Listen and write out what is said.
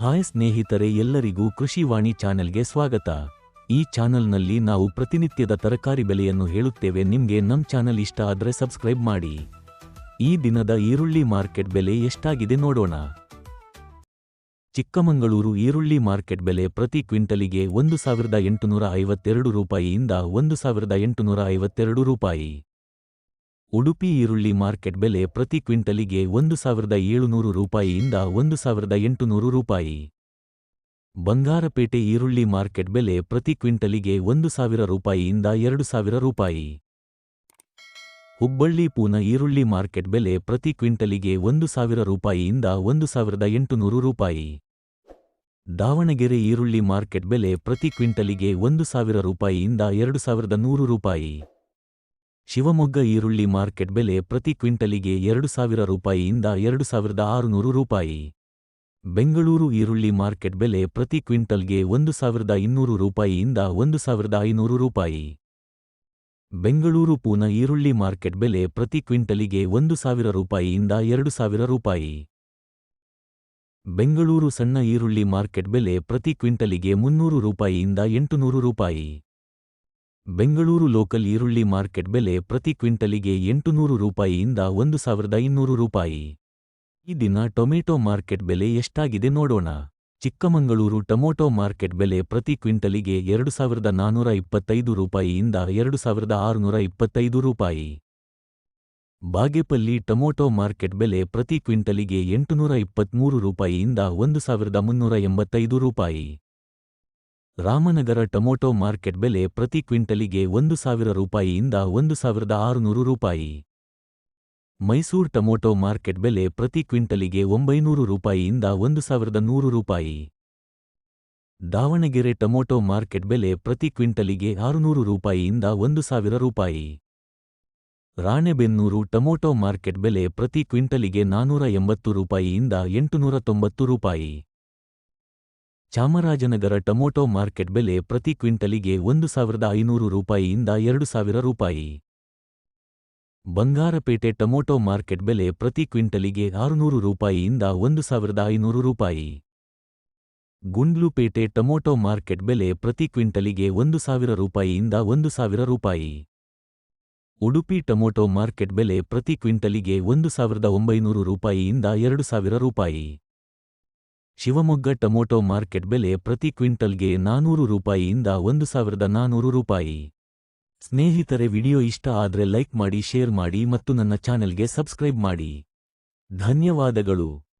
Hi ಸ್ನೇಹಿತರೆ ಎಲ್ಲರಿಗೂ ಕೃಷಿವಾಣಿ ಚಾನೆಲ್ಗೆ ಸ್ವಾಗತ. ಈ ಚಾನೆಲ್ನಲ್ಲಿ ನಾವು ಪ್ರತಿನಿತ್ಯದ ತರಕಾರಿ ಬೆಲೆಯನ್ನು ಹೇಳುತ್ತೇವೆ. ನಿಮ್ಗೆ ನಮ್ ಚಾನೆಲ್ ಇಷ್ಟ ಆದ್ರೆ ಸಬ್ಸ್ಕ್ರೈಬ್ ಮಾಡಿ. ಈ ದಿನದ ಈರುಳ್ಳಿ ಮಾರ್ಕೆಟ್ ಬೆಲೆ ಎಷ್ಟಾಗಿದೆ ನೋಡೋಣ. ಚಿಕ್ಕಮಗಳೂರು ಈರುಳ್ಳಿ ಮಾರ್ಕೆಟ್ ಬೆಲೆ ಪ್ರತಿ ಕ್ವಿಂಟಲಿಗೆ ಒಂದು ಸಾವಿರದ ಎಂಟುನೂರ ಐವತ್ತೆರಡು ರೂಪಾಯಿಯಿಂದ ಒಂದು ಸಾವಿರದ ಎಂಟುನೂರ ಐವತ್ತೆರಡು ರೂಪಾಯಿ. ಉಡುಪಿ ಈರುಳ್ಳಿ ಮಾರ್ಕೆಟ್ ಬೆಲೆ ಪ್ರತಿ ಕ್ವಿಂಟಲಿಗೆ ಒಂದು ಸಾವಿರದ ಏಳುನೂರು ರೂಪಾಯಿಯಿಂದ ಒಂದು ಸಾವಿರದ ಎಂಟುನೂರು ರೂಪಾಯಿ. ಬಂಗಾರಪೇಟೆ ಈರುಳ್ಳಿ ಮಾರ್ಕೆಟ್ ಬೆಲೆ ಪ್ರತಿ ಕ್ವಿಂಟಲಿಗೆ ಒಂದು ಸಾವಿರ ರೂಪಾಯಿಯಿಂದ ಎರಡು ಸಾವಿರ ರೂಪಾಯಿ. ಹುಬ್ಬಳ್ಳಿ ಪೂನ ಈರುಳ್ಳಿ ಮಾರ್ಕೆಟ್ ಬೆಲೆ ಪ್ರತಿ ಕ್ವಿಂಟಲಿಗೆ ಒಂದು ಸಾವಿರ ರೂಪಾಯಿಯಿಂದ ಒಂದು ಸಾವಿರದ ಎಂಟುನೂರು ರೂಪಾಯಿ. ದಾವಣಗೆರೆ ಈರುಳ್ಳಿ ಮಾರ್ಕೆಟ್ ಬೆಲೆ ಪ್ರತಿ ಕ್ವಿಂಟಲಿಗೆ ಒಂದು ಸಾವಿರ ರೂಪಾಯಿಯಿಂದ ಎರಡು ಸಾವಿರದ ನೂರು ರೂಪಾಯಿ. ಶಿವಮೊಗ್ಗ ಈರುಳ್ಳಿ ಮಾರ್ಕೆಟ್ ಬೆಲೆ ಪ್ರತಿ ಕ್ವಿಂಟಲಿಗೆ ಎರಡು ಸಾವಿರ ರೂಪಾಯಿಯಿಂದ ಎರಡು ಸಾವಿರದ ಆರುನೂರು ರೂಪಾಯಿ. ಬೆಂಗಳೂರು ಈರುಳ್ಳಿ ಮಾರ್ಕೆಟ್ ಬೆಲೆ ಪ್ರತಿ ಕ್ವಿಂಟಲ್ಗೆ ಒಂದು ಸಾವಿರದ ಇನ್ನೂರು ರೂಪಾಯಿಯಿಂದ ಒಂದು ಸಾವಿರದ ಐನೂರು ರೂಪಾಯಿ. ಬೆಂಗಳೂರು ಪೂನ ಈರುಳ್ಳಿ ಮಾರ್ಕೆಟ್ ಬೆಲೆ ಪ್ರತಿ ಕ್ವಿಂಟಲಿಗೆ ಒಂದು ಸಾವಿರ ರೂಪಾಯಿಯಿಂದ ಎರಡು ಸಾವಿರ ರೂಪಾಯಿ. ಬೆಂಗಳೂರು ಸಣ್ಣ ಈರುಳ್ಳಿ ಮಾರ್ಕೆಟ್ ಬೆಲೆ ಪ್ರತಿ ಕ್ವಿಂಟಲಿಗೆ ಮುನ್ನೂರು ರೂಪಾಯಿಯಿಂದ ಎಂಟುನೂರು ರೂಪಾಯಿ. ಬೆಂಗಳೂರು ಲೋಕಲ್ ಈರುಳ್ಳಿ ಮಾರ್ಕೆಟ್ ಬೆಲೆ ಪ್ರತಿ ಕ್ವಿಂಟಲಿಗೆ ಎಂಟುನೂರು ರೂಪಾಯಿಯಿಂದ ಒಂದು ಸಾವಿರದ ಇನ್ನೂರು ರೂಪಾಯಿ. ಈ ದಿನ ಟೊಮೆಟೊ ಮಾರ್ಕೆಟ್ ಬೆಲೆ ಎಷ್ಟಾಗಿದೆ ನೋಡೋಣ. ಚಿಕ್ಕಮಗಳೂರು ಟೊಮೊಟೊ ಮಾರ್ಕೆಟ್ ಬೆಲೆ ಪ್ರತಿ ಕ್ವಿಂಟಲಿಗೆ ಎರಡು ಸಾವಿರದ ನಾನೂರ ಇಪ್ಪತ್ತೈದು ರೂಪಾಯಿಯಿಂದ ಎರಡು ಸಾವಿರದ ಆರುನೂರ ಇಪ್ಪತ್ತೈದು ರೂಪಾಯಿ. ಬಾಗೇಪಲ್ಲಿ ಟೊಮೊಟೊ ಮಾರ್ಕೆಟ್ ಬೆಲೆ ಪ್ರತಿ ಕ್ವಿಂಟಲಿಗೆ ಎಂಟುನೂರ ಇಪ್ಪತ್ಮೂರು ರೂಪಾಯಿಯಿಂದ ಒಂದು ಸಾವಿರದ ಮುನ್ನೂರ ಎಂಬತ್ತೈದು ರೂಪಾಯಿ. ರಾಮನಗರ ಟೊಮೊಟೊ ಮಾರ್ಕೆಟ್ ಬೆಲೆ ಪ್ರತಿ ಕ್ವಿಂಟಲಿಗೆ ಒಂದು ಸಾವಿರ ರೂಪಾಯಿಯಿಂದ ಒಂದು ಸಾವಿರದ ಆರುನೂರು ರೂಪಾಯಿ. ಮೈಸೂರು ಟೊಮೊಟೊ ಮಾರ್ಕೆಟ್ ಬೆಲೆ ಪ್ರತಿ ಕ್ವಿಂಟಲಿಗೆ ಒಂಬೈನೂರು ರೂಪಾಯಿಯಿಂದ ಒಂದು ಸಾವಿರದ ನೂರು ರೂಪಾಯಿ. ದಾವಣಗೆರೆ ಟೊಮೊಟೊ ಮಾರ್ಕೆಟ್ ಬೆಲೆ ಪ್ರತಿ ಕ್ವಿಂಟಲಿಗೆ ಆರುನೂರು ರೂಪಾಯಿಯಿಂದ ಒಂದು ಸಾವಿರ ರೂಪಾಯಿ. ರಾಣೆಬೆನ್ನೂರು ಟೊಮೊಟೊ ಮಾರ್ಕೆಟ್ ಬೆಲೆ ಪ್ರತಿ ಕ್ವಿಂಟಲಿಗೆ ನಾನೂರ ಎಂಬತ್ತು ರೂಪಾಯಿಯಿಂದ ಎಂಟುನೂರ ತೊಂಬತ್ತು ರೂಪಾಯಿ. ಚಾಮರಾಜನಗರ ಟೊಮೊಟೊ ಮಾರ್ಕೆಟ್ ಬೆಲೆ ಪ್ರತಿ ಕ್ವಿಂಟಲಿಗೆ ಒಂದು ಸಾವಿರದ ಐನೂರು ರೂಪಾಯಿಯಿಂದ ಎರಡು ಸಾವಿರ ರೂಪಾಯಿ. ಬಂಗಾರಪೇಟೆ ಟೊಮೊಟೊ ಮಾರ್ಕೆಟ್ ಬೆಲೆ ಪ್ರತಿ ಕ್ವಿಂಟಲಿಗೆ ಆರುನೂರು ರೂಪಾಯಿಯಿಂದ ಒಂದು ಸಾವಿರದ ಐನೂರು ರೂಪಾಯಿ. ಗುಂಡ್ಲುಪೇಟೆ ಟೊಮೊಟೊ ಮಾರ್ಕೆಟ್ ಬೆಲೆ ಪ್ರತಿ ಕ್ವಿಂಟಲಿಗೆ ಒಂದು ಸಾವಿರ ರೂಪಾಯಿಯಿಂದ ಒಂದು ಸಾವಿರ ರೂಪಾಯಿ. ಉಡುಪಿ ಟೊಮೊಟೊ ಮಾರ್ಕೆಟ್ ಬೆಲೆ ಪ್ರತಿ ಕ್ವಿಂಟಲಿಗೆ ಒಂದು ಸಾವಿರದ ಒಂಬೈನೂರು ರೂಪಾಯಿಯಿಂದ ಎರಡು ಸಾವಿರ ರೂಪಾಯಿ. ಶಿವಮೊಗ್ಗ ಟೊಮೊಟೊ ಮಾರ್ಕೆಟ್ ಬೆಲೆ ಪ್ರತಿ ಕ್ವಿಂಟಲ್ಗೆ ನಾನೂರು ರೂಪಾಯಿಯಿಂದ ಒಂದು ಸಾವಿರದ ನಾನೂರು ರೂಪಾಯಿ. ಸ್ನೇಹಿತರೆ, ವಿಡಿಯೋ ಇಷ್ಟ ಆದ್ರೆ ಲೈಕ್ ಮಾಡಿ, ಶೇರ್ ಮಾಡಿ ಮತ್ತು ನನ್ನ ಚಾನೆಲ್ಗೆ ಸಬ್ಸ್ಕ್ರೈಬ್ ಮಾಡಿ. ಧನ್ಯವಾದಗಳು.